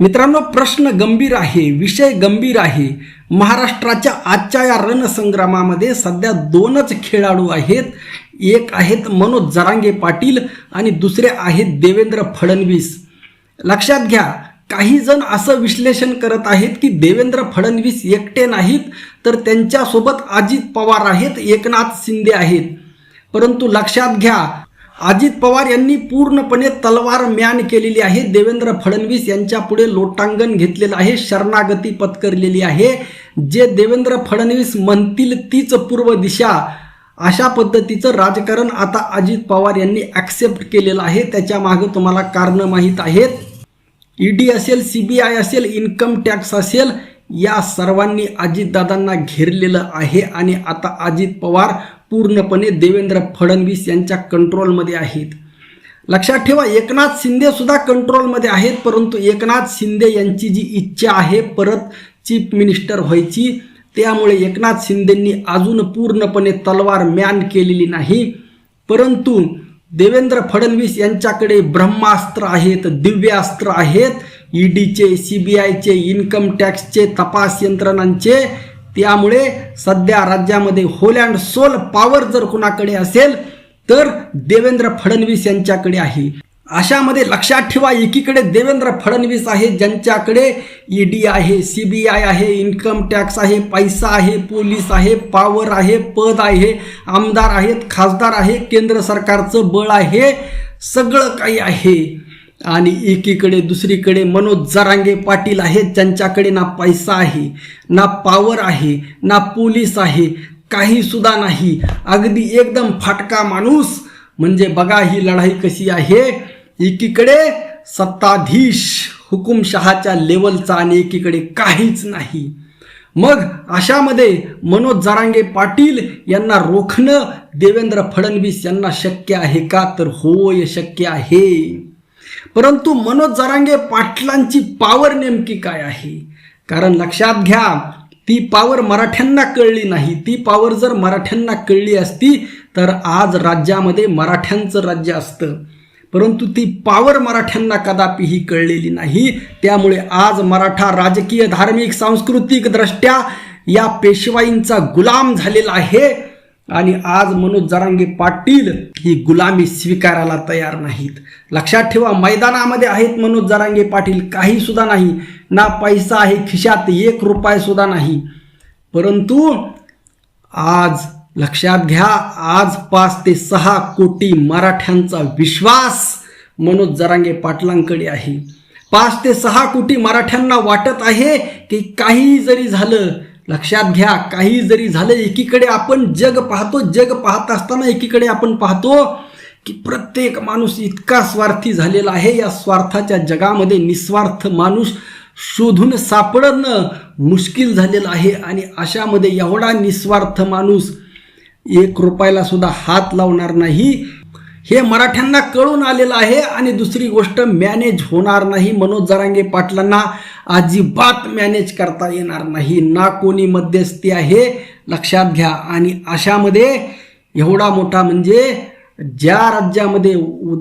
मित्रांनो प्रश्न गंभीर आहे विषय गंभीर आहे. महाराष्ट्राच्या आजच्या या रणसंग्रामामध्ये सध्या दोनच खेळाडू आहेत. एक आहेत मनोज जरांगे पाटील आणि दुसरे आहेत देवेंद्र फडणवीस. लक्षात घ्या काही जण असं विश्लेषण करत आहेत की देवेंद्र फडणवीस एकटे नाहीत तर त्यांच्यासोबत अजित पवार आहेत एकनाथ शिंदे आहेत. परंतु लक्षात घ्या अजित पवार यांनी पूर्णपणे तलवार म्यान केलेली आहे. देवेंद्र फडणवीस यांच्यापुढे लोटांगण घेतलेलं आहे. शरणागती पत्करलेली आहे. जे देवेंद्र फडणवीस म्हणतील तीच पूर्व दिशा. अशा पद्धतीचं राजकारण आता अजित पवार यांनी ॲक्सेप्ट केलेलं आहे. त्याच्या मागं तुम्हाला कारणं माहीत आहेत. ईडी असेल सीबीआय असेल इन्कम टॅक्स असेल या सर्वांनी अजितदादांना घेरलेलं आहे आणि आता अजित पवार पूर्णपणे देवेंद्र फडणवीस यांच्या कंट्रोलमध्ये आहेत. लक्षात ठेवा एकनाथ शिंदे सुद्धा कंट्रोलमध्ये आहेत परंतु एकनाथ शिंदे यांची जी इच्छा आहे परत चीफ मिनिस्टर व्हायची त्यामुळे एकनाथ शिंदेंनी अजून पूर्णपणे तलवार म्यान केलेली नाही. परंतु देवेंद्र फडणवीस यांच्याकडे ब्रह्मास्त्र आहेत दिव्यास्त्र आहेत ईडीचे सी बी आयचे इन्कम टॅक्सचे तपास यंत्रणांचे त्यामुळे सध्या राज्यामध्ये होल अँड सोल पॉवर जर कुणाकडे असेल तर देवेंद्र फडणवीस यांच्याकडे आहे. अशामध्ये लक्षात ठेवा एकीकडे देवेंद्र फडणवीस आहे ज्यांच्याकडे ईडी आहे सी बी आय आहे इन्कम टॅक्स आहे पैसा आहे पोलीस आहे पॉवर आहे पद आहे आमदार आहेत खासदार आहे केंद्र सरकारचं बळ आहे सगळं काही आहे. आणि एकीकडे दुसरीकडे मनोज जरांगे पाटील आहेत. ज्यांच्याकडे ना पैसा आहे ना पावर आहे ना पोलीस आहे काही सुद्धा नाही. अगदी एकदम फाटका माणूस. म्हणजे बघा ही लढाई कशी आहे. एकीकडे सत्ताधीश हुकुमशहाच्या लेवलचा आणि एकीकडे काहीच नाही. मग अशामध्ये मनोज जरांगे पाटील यांना रोखणं देवेंद्र फडणवीस यांना शक्य आहे का? तर होय शक्य आहे. परंतु मनोज जरांगे पाटलांची पावर नेमकी काय आहे? कारण लक्षात घ्या ती पावर मराठ्यांना कळली नाही. ती पावर जर मराठ्यांना कळली असती तर आज राज्यामध्ये मराठ्यांचं राज्य असतं. परंतु ती पावर मराठ्यांना कदापि ही कळलेली नाही. त्यामुळे आज मराठा राजकीय धार्मिक सांस्कृतिक दृष्ट्या या पेशवाईंचा गुलाम झालेला आहे. आणि आज मनोज जरांगे पाटील ही गुलामी स्वीकारायला तयार नाहीत. लक्षात ठेवा मैदानामध्ये आहेत मनोज जरांगे पाटील काही सुद्धा नाही. ना पैसा आहे खिशात एक रुपये सुद्धा नाही. परंतु आज लक्षात घ्या आज पाच ते सहा कोटी मराठ्यांचा विश्वास मनोज जरांगे पाटलांकडे आहे. पाच ते सहा कोटी मराठ्यांना वाटत आहे की काही जरी झालं लक्षात घ्या काही जरी झालं एकीकडे आपण जग पाहतो जग पाहत असताना एकीकडे आपण पाहतो की प्रत्येक माणूस इतका स्वार्थी झालेला आहे. या स्वार्थाच्या जगामध्ये निस्वार्थ माणूस शोधून सापडणं मुश्किल झालेलं आहे आणि अशामध्ये एवढा निस्वार्थ माणूस एक रुपयाला सुद्धा हात लावणार नाही. हे मराठ्यांना कळून आलेलं आहे आणि दुसरी गोष्ट मॅनेज होणार नाही मनोज जरांगे पाटलांना. अजिबात मॅनेज करता येणार नाही. ना कोणी मध्यस्थी आहे लक्षात घ्या. आणि अशामध्ये एवढा मोठा म्हणजे ज्या राज्यामध्ये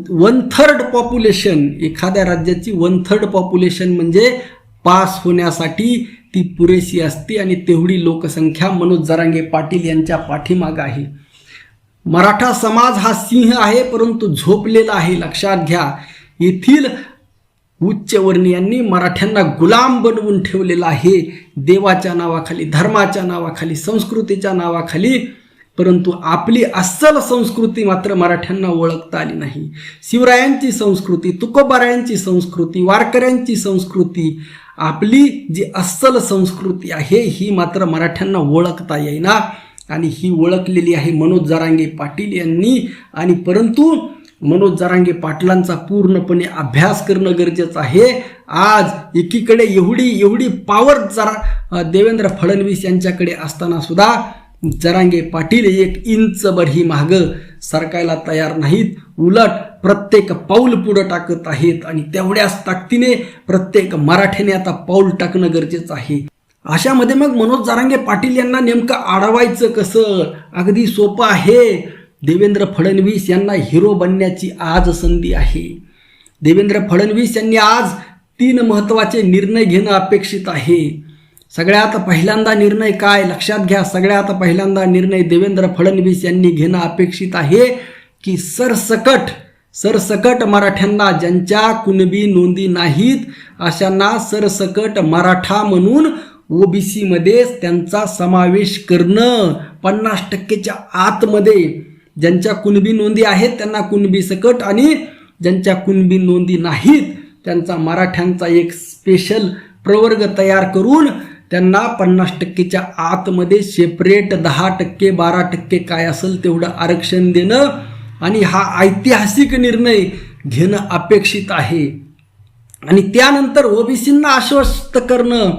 वन थर्ड पॉप्युलेशन एखाद्या राज्याची वन थर्ड पॉप्युलेशन म्हणजे पास होण्यासाठी ती पुरेशी असते आणि तेवढी लोकसंख्या मनोज जरांगे पाटील यांच्या पाठीमागं आहे. मराठा समाज हा सिंह आहे परंतु झोपलेला आहे. लक्षात घ्या येथील उच्चवर्णीयांनी मराठ्यांना गुलाम बनवून ठेवलेला आहे. देवाच्या नावाखाली धर्माच्या नावाखाली संस्कृतीच्या नावाखाली परंतु आपली अस्सल संस्कृती मात्र मराठ्यांना ओळखता आली नाही. शिवरायांची संस्कृती तुकोबारायांची संस्कृती वारकऱ्यांची संस्कृती आपली जी अस्सल संस्कृती आहे ही मात्र मराठ्यांना ओळखता येईना. आणि ही ओळखलेली आहे मनोज जरांगे पाटील यांनी. आणि परंतु मनोज जरांगे पाटलांचा पूर्णपणे अभ्यास करणं गरजेचं आहे. आज एकीकडे एवढी एवढी पावर जरा देवेंद्र फडणवीस यांच्याकडे असताना सुद्धा जरांगे पाटील एक इंचभर ही मागं सरकायला तयार नाहीत. उलट प्रत्येक पाऊल पुढं टाकत आहेत आणि तेवढ्याच ताकदीने प्रत्येक मराठ्याने आता पाऊल टाकणं गरजेचं आहे. अशामध्ये मग मनोज जारांगे पाटील यांना नेमकं अडवायचं कसं? अगदी सोपं आहे. देवेंद्र फडणवीस यांना हिरो बनण्याची आज संधी आहे. देवेंद्र फडणवीस यांनी आज तीन महत्त्वाचे निर्णय घेणं अपेक्षित आहे. सगळ्यात पहिल्यांदा निर्णय काय? लक्षात घ्या सगळ्यात पहिल्यांदा निर्णय देवेंद्र फडणवीस यांनी घेणं अपेक्षित आहे की सरसकट सरसकट मराठ्यांना ज्यांच्या कुणबी नोंदी नाहीत अशांना सरसकट मराठा म्हणून ओ बी सीमध्येच त्यांचा समावेश करणं पन्नास टक्केच्या आतमध्ये. ज्यांच्या कुणबी नोंदी आहेत त्यांना कुणबी सकट आणि ज्यांच्या कुणबी नोंदी नाहीत त्यांचा मराठ्यांचा एक स्पेशल प्रवर्ग तयार करून त्यांना पन्नास टक्केच्या आतमध्ये सेपरेट दहा टक्के बारा टक्के काय असेल तेवढं आरक्षण देणं आणि हा ऐतिहासिक निर्णय घेणं अपेक्षित आहे. आणि त्यानंतर ओबीसींना आश्वस्त करणं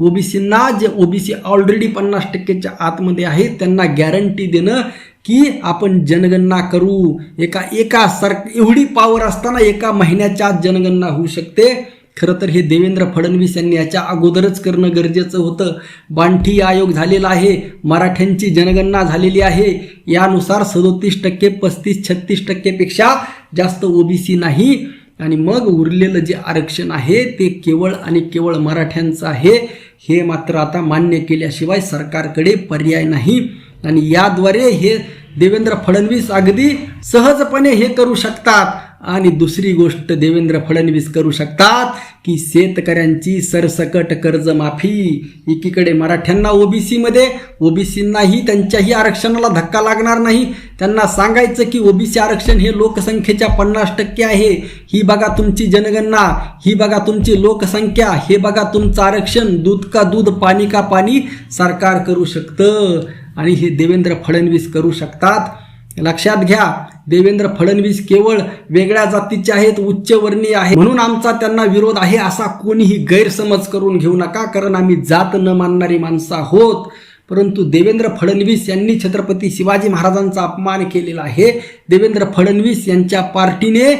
ओबीसींना जे ओबीसी ऑलरेडी पन्नास टक्केच्या आतमध्ये आहेत त्यांना गॅरंटी देणं की आपण जनगणना करू. एका एका सर एवढी पॉवर असताना एका महिन्याच्या आत जनगणना होऊ शकते. खरं तर हे देवेंद्र फडणवीस यांनी याच्या अगोदरच करणं गरजेचं होतं. बांठी आयोग झालेला आहे मराठ्यांची जनगणना झालेली आहे. यानुसार सदोतीस टक्के पस्तीस छत्तीस टक्केपेक्षा जास्त ओबीसी नाही. आणि मग उरलेलं जे आरक्षण आहे ते केवळ आणि केवळ मराठ्यांचं आहे. हे मात्र आता मान्य केल्याशिवाय सरकारकडे पर्याय नाही. आणि याद्वारे हे देवेंद्र फडणवीस अगदी सहजपणे हे करू शकतात. आणि दुसरी गोष्ट देवेंद्र फडणवीस करू शकतात की शेतकऱ्यांची सरसकट कर्जमाफी. एकीकडे मराठ्यांना ओबीसीमध्ये ओबीसींनाही त्यांच्याही आरक्षणाला धक्का लागणार नाही. त्यांना सांगायचं की ओबीसी आरक्षण हे लोकसंख्येच्या पन्नास टक्के आहे. ही बघा तुमची जनगणना ही बघा तुमची लोकसंख्या हे बघा तुमचं आरक्षण दूध का दूध पाणी का पाणी सरकार करू शकतं. आणि हे देवेंद्र फडणवीस करू शकतात. लक्षात घ्या देवेंद्र फडणवीस केवळ वेगळ्या जातीचे आहेत उच्चवर्णीय आहे म्हणून आमचा त्यांना विरोध आहे असा कोणीही गैरसमज करून घेऊ नका कारण आम्ही जात न मानणारी माणसं आहोत. परंतु देवेंद्र फडणवीस यांनी छत्रपती शिवाजी महाराजांचा अपमान केलेला आहे. देवेंद्र फडणवीस यांच्या पार्टीने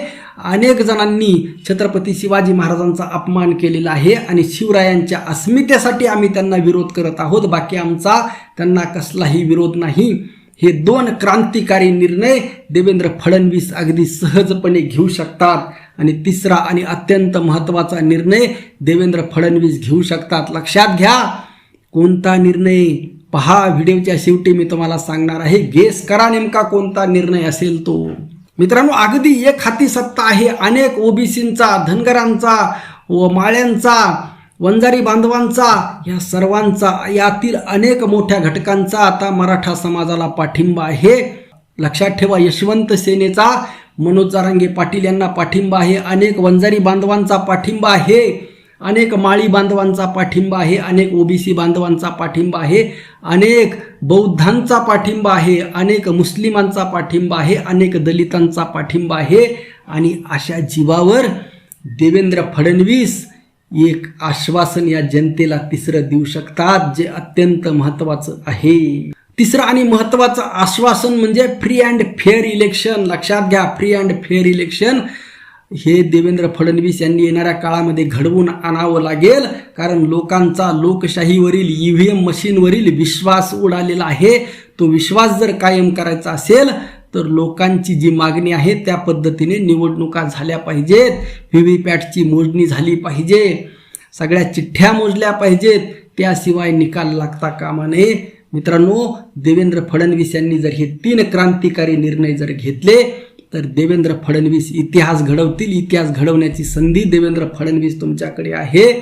अनेक जणांनी छत्रपती शिवाजी महाराजांचा अपमान केलेला आहे आणि शिवरायांच्या अस्मितेसाठी आम्ही त्यांना विरोध करत आहोत. बाकी आमचा त्यांना कसलाही विरोध नाही. हे दोन क्रांतिकारी निर्णय देवेंद्र फडणवीस अगदी सहजपणे घेऊ शकतात. आणि तिसरा आणि अत्यंत महत्त्वाचा निर्णय देवेंद्र फडणवीस घेऊ शकतात. लक्षात घ्या कोणता निर्णय? पहा व्हिडिओच्या शेवटी मी तुम्हाला सांगणार आहे गेस करा नेमका कोणता निर्णय असेल तो. मित्रांनो अगदी एक हाती सत्ता आहे. अनेक ओबीसींचा धनगरांचा व माळ्यांचा वंजारी बांधवांचा या सर्वांचा यातील अनेक मोठ्या घटकांचा आता मराठा समाजाला पाठिंबा आहे. लक्षात ठेवा यशवंत सेनेचा मनोज जारांगे पाटील यांना पाठिंबा आहे. अनेक वंजारी बांधवांचा पाठिंबा आहे. अनेक माळी बांधवांचा पाठिंबा आहे. अनेक ओबीसी बांधवांचा पाठिंबा आहे. अनेक बौद्धांचा पाठिंबा आहे. अनेक मुस्लिमांचा पाठिंबा आहे. अनेक दलितांचा पाठिंबा आहे. आणि अशा जीवावर देवेंद्र फडणवीस एक आश्वासन या जनतेला तिसरं देऊ शकतात जे अत्यंत महत्वाचं आहे. तिसरं आणि महत्वाचं आश्वासन म्हणजे फ्री अँड फेअर इलेक्शन लक्षात घ्या फ्री अँड फेअर इलेक्शन हे देवेंद्र फडणवीस यांनी येणाऱ्या काळामध्ये घडवून आणावं लागेल कारण लोकांचा लोकशाहीवरील ईव्हीएम मशीनवरील विश्वास उडालेला आहे. तो विश्वास जर कायम करायचा असेल तर लोकांची जी मागणी आहे त्या पद्धतीने निवडणुका झाल्या पाहिजेत. व्ही व्ही पॅटची मोजणी झाली पाहिजे. सगळ्या चिठ्ठ्या मोजल्या पाहिजेत. त्याशिवाय निकाल लागता कामा नये. मित्रांनो देवेंद्र फडणवीस यांनी जर हे तीन क्रांतिकारी निर्णय जर घेतले तर देवेंद्र फडणवीस इतिहास घडवतील. इतिहास घडवण्याची संधी देवेंद्र फडणवीस तुमच्याकडे आहे.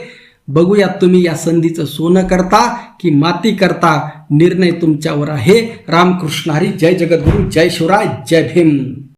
बघूयात तुम्ही या संधीचं सोनं करता की माती करता? निर्णय तुमच्यावर आहे. रामकृष्ण हरी जय जगद्गुरू जय शिवराय जय भीम.